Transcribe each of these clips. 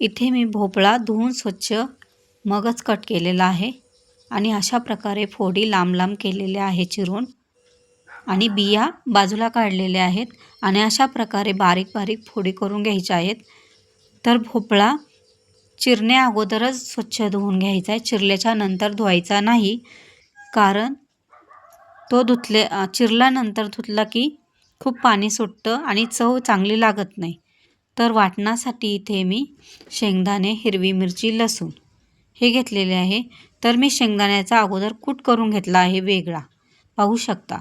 इथे मी भोपळा धुवून स्वच्छ मगच कट केलेला आहे आणि अशा प्रकारे फोडी लांब लांब केलेल्या आहे चिरून आणि बिया बाजूला काढलेल्या आहेत आणि अशा प्रकारे बारीक बारीक फोडी करून घ्यायच्या आहेत. तर भोपळा चिरण्या अगोदरच स्वच्छ धुवून घ्यायचा आहे. चिरल्याच्या नंतर धुवायचा नाही. कारण तो धुतले चिरल्यानंतर धुतला की खूप पाणी सुटतं आणि चव चांगली लागत नाही. तर वाटणासाठी इथे मी शेंगदाणे हिरवी मिरची लसूण हे घेतलेले आहे. तर मी शेंगदाण्याचा अगोदर कूट करून घेतला आहे वेगळा. पाहू शकता.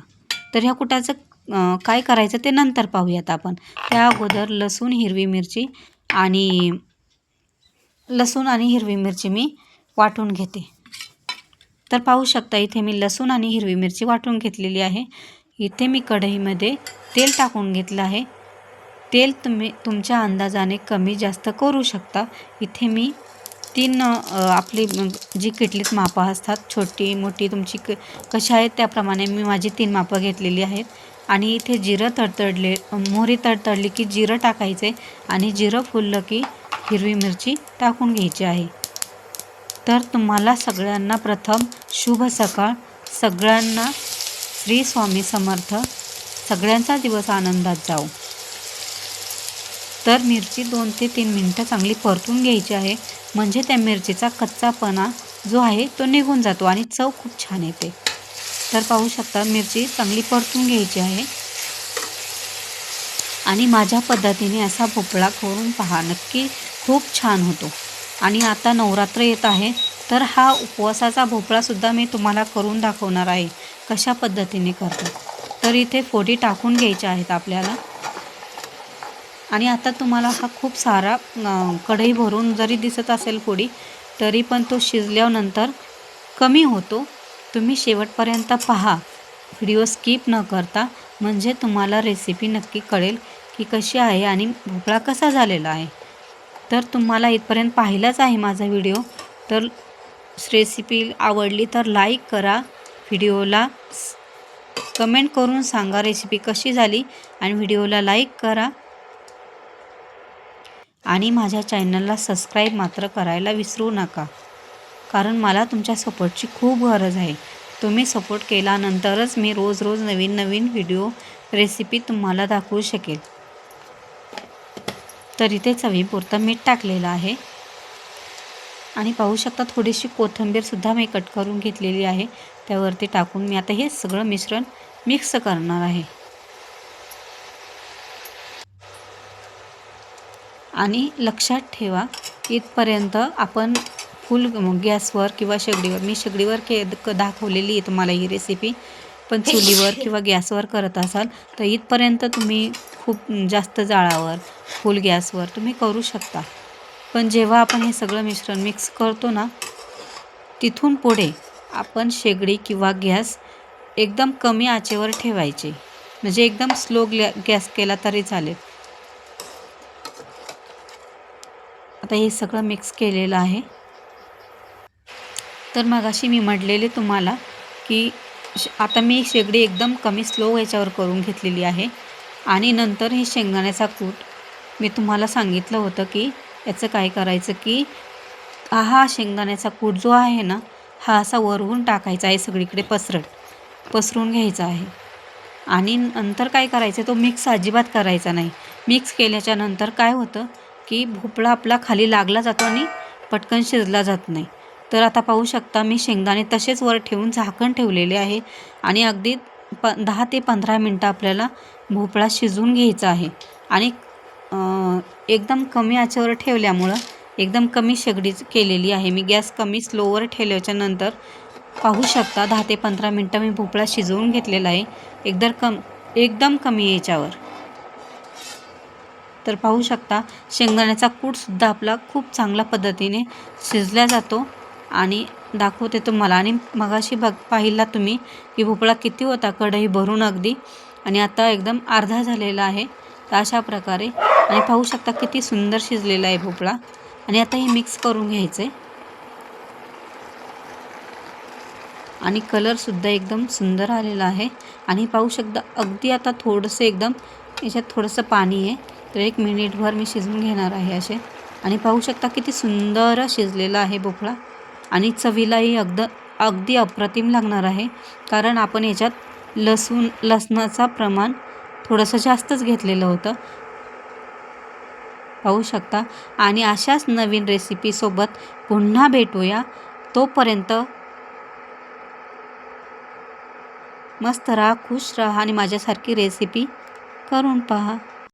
तर ह्या कुटाचं काय करायचं ते नंतर पाहूयात आपण. त्या अगोदर लसूण हिरवी मिरची आणि लसूण आणि हिरवी मिरची मी वाटून घेते. तर पाहू शकता इथे मी लसूण आणि हिरवी मिरची वाटून घेतलेली आहे. इथे मी कढईमध्ये तेल टाकून घेतलं आहे. तेल तुम्ही तुमच्या अंदाजाने कमी जास्त करू शकता. इथे मी तीन आपली जी किटलीत मापं असतात छोटी मोठी तुमची क कशी आहेत त्याप्रमाणे मी माझी तीन मापं घेतलेली आहेत. आणि इथे जिरं तडतडले मोहरी तडतडली की जिरं टाकायचे आणि जिरं फुललं की हिरवी मिरची टाकून घ्यायची आहे. तर तुम्हाला सगळ्यांना प्रथम शुभ सकाळ. सगळ्यांना श्री स्वामी समर्थ. सगळ्यांचा दिवस आनंदात जाऊ तर मिरची दोन ते तीन मिनटं चांगली परतून घ्यायची आहे. म्हणजे त्या मिरचीचा कच्चापणा जो आहे तो निघून जातो आणि चव खूप छान येते. तर पाहू शकता मिरची चांगली परतून घ्यायची आहे. आणि माझ्या पद्धतीने असा भोपळा करून पहा नक्की खूप छान होतो. आणि आता नवरात्र येत आहे तर हा उपवासाचा भोपळासुद्धा मी तुम्हाला करून दाखवणार आहे. कशा पद्धतीने करतो तर इथे फोडी टाकून घ्यायच्या आहेत आपल्याला. आणि आता तुम्हाला हा खूप सारा कढई भरून जरी दिसत असेल पोळी तरी पण तो शिजल्यानंतर कमी होतो. तुम्ही शेवटपर्यंत पहा. व्हिडिओ स्किप न करता म्हणजे तुम्हाला रेसिपी नक्की कळेल की कशी आहे आणि भोपळा कसा झालेला आहे. तर तुम्हाला इथपर्यंत पाहिलाच आहे माझा व्हिडिओ. तर रेसिपी आवडली तर लाईक करा. व्हिडिओला कमेंट करून सांगा रेसिपी कशी झाली आणि व्हिडिओला लाईक करा. आणि माझ्या चॅनलला सबस्क्राईब मात्र करायला विसरू नका. कारण मला तुमच्या सपोर्टची खूप गरज आहे. तुम्ही सपोर्ट केल्यानंतरच मी रोज रोज नवीन नवीन व्हिडिओ रेसिपी तुम्हाला दाखवू शकेल. तर इथे चवीपुरतं मीठ टाकलेलं आहे. आणि पाहू शकता थोडीशी कोथिंबीरसुद्धा मी कट करून घेतलेली आहे. त्यावरती टाकून मी आता हे सगळं मिश्रण मिक्स करणार आहे. आणि लक्षात ठेवा इथपर्यंत आपण फुल गॅसवर किंवा शेगडीवर मी शेगडीवर के दाखवलेली आहे तुम्हाला ही रेसिपी पण चुलीवर किंवा गॅसवर करत असाल तर इथपर्यंत तुम्ही खूप जास्त जाळावर फुल गॅसवर तुम्ही करू शकता. पण जेव्हा आपण हे सगळं मिश्रण मिक्स करतो ना तिथून पुढे आपण शेगडी किंवा गॅस एकदम कमी आचेवर ठेवायचे. म्हणजे एकदम स्लो ग्लॅ गॅस केला तरी चालेल. आता हे सगळं मिक्स केलेलं आहे. तर मगाशी मी म्हटलेले तुम्हाला की श- आता मी शेगडी एकदम कमी स्लो याच्यावर करून घेतलेली आहे. आणि नंतर हे शेंगदाण्याचा कूट मी तुम्हाला सांगितलं होतं की याचं काय करायचं की हा हा शेंगदाण्याचा कूट जो आहे ना हा असा वरवून टाकायचा आहे सगळीकडे पसरट पसरून घ्यायचा आहे. आणि नंतर काय करायचं तो मिक्स अजिबात करायचा नाही. मिक्स केल्याच्यानंतर काय होतं की भोपळा आपला खाली लागला जातो आणि पटकन शिजला जात नाही. तर आता पाहू शकता मी शेंगदाणे तसेच वर ठेवून झाकण ठेवलेले आहे आणि अगदी प दहा ते पंधरा मिनटं आपल्याला भोपळा शिजवून घ्यायचा आहे. आणि एकदम कमी आचेवर ठेवल्यामुळं एकदम कमी शेगडी केलेली आहे. मी गॅस कमी स्लोवर ठेवल्याच्या नंतर पाहू शकता दहा ते पंधरा मिनटं मी भोपळा शिजवून घेतलेला आहे. एकदम कम एकदम कमी याच्यावर. तर पाहू शकता शेंगदाण्याचा कूटसुद्धा आपला खूप चांगल्या पद्धतीने शिजला जातो. आणि दाखवते तुम्हाला. आणि मगाशी बघ पाहिला तुम्ही की भोपळा किती होता कढई भरून अगदी. आणि आता एकदम अर्धा झालेला आहे तर अशा प्रकारे. आणि पाहू शकता किती सुंदर शिजलेला आहे भोपळा. आणि आता हे मिक्स करून घ्यायचं. आहे आणि कलरसुद्धा एकदम सुंदर आलेला आहे. आणि पाहू शकता अगदी आता थोडंसं एकदम याच्यात थोडंसं पाणी आहे. तर एक मिनिटभर मी शिजवून घेणार आहे असे. आणि पाहू शकता किती सुंदर शिजलेला आहे भोपळा आणि चवीलाही अगद अगदी अप्रतिम लागणार आहे. कारण आपण याच्यात लसूण लसणाचा प्रमाण थोडंसं जास्तच घेतलेलं होतं. पाहू शकता. आणि अशाच नवीन रेसिपीसोबत पुन्हा भेटूया. तोपर्यंत मस्त राहा खुश राहा आणि माझ्यासारखी रेसिपी करून पहा.